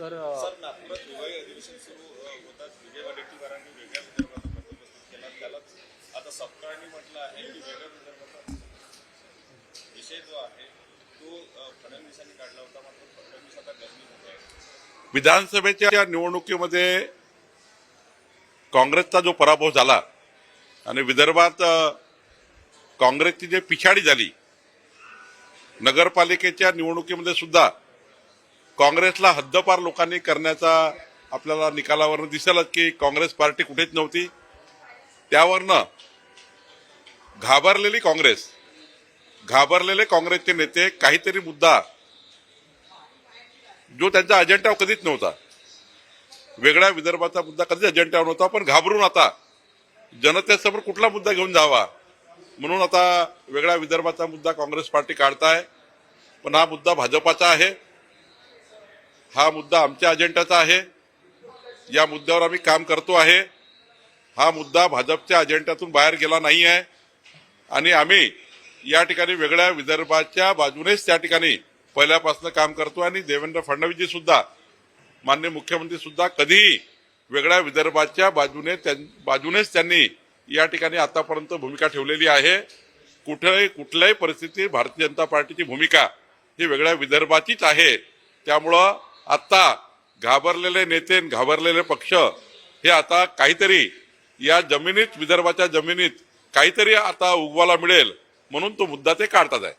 Sir नागपुरात हिवाळी अधिवेशन सुरू होताच विजय वडेट्टीवारांनी वेगळ्या विदर्भाचा बंदोबस्त केला. त्यालाच आता सपकाळांनी म्हटलं आहे की वेगळ्या विदर्भाचा विषय जो आहे तो फडणवीसांनी काढला होता. मात्र फडणवीस आता आहे. विधानसभेच्या निवडणुकीमध्ये काँग्रेसचा जो पराभव झाला आणि विदर्भात काँग्रेसची जी पिछाडी झाली नगरपालिकेच्या निवडणुकीमध्ये सुद्धा काँग्रेसला हद्दपार लोकांनी करण्याचा आपल्याला निकालावरनं दिसेलच की काँग्रेस पार्टी कुठेच नव्हती. त्यावरनं घाबरलेली काँग्रेस घाबरलेले काँग्रेसचे नेते काहीतरी मुद्दा जो त्यांचा अजेंडा कधीच नव्हता. वेगळ्या विदर्भाचा मुद्दा कधीच अजेंडा नव्हता पण घाबरून आता जनतेसमोर कुठला मुद्दा घेऊन जावा? म्हणून आता वेगळ्या विदर्भाचा मुद्दा काँग्रेस पार्टी काढताय. पण हा मुद्दा भाजपाचा आहे. हा मुद्दा आमच्या अजेंडाचा आहे. या मुद्द्यावर आम्ही काम करतो आहे. हा मुद्दा भाजपच्या अजेंड्यातून बाहेर गेला नाही आहे. आणि आम्ही या ठिकाणी वेगळ्या विदर्भाच्या बाजूनेच त्या ठिकाणी पहिल्यापासून काम करतो आणि देवेंद्र फडणवीसजी सुद्धा मान्य मुख्यमंत्री सुद्धा कधीही वेगळ्या विदर्भाच्या बाजूने त्यां- बाजूनेच त्यांनी या ठिकाणी आतापर्यंत भूमिका ठेवलेली आहे. कुठेही कुठल्याही परिस्थितीत भारतीय जनता पार्टीची भूमिका ही वेगळ्या विदर्भाचीच आहे. त्यामुळं आता घाबरलेले नेते घाबरलेले पक्ष हे आता काहीतरी या जमिनीत विदर्भाच्या जमिनीत काहीतरी आता उगवायला मिळेल म्हणून तो मुद्दा ते काढतात आहे.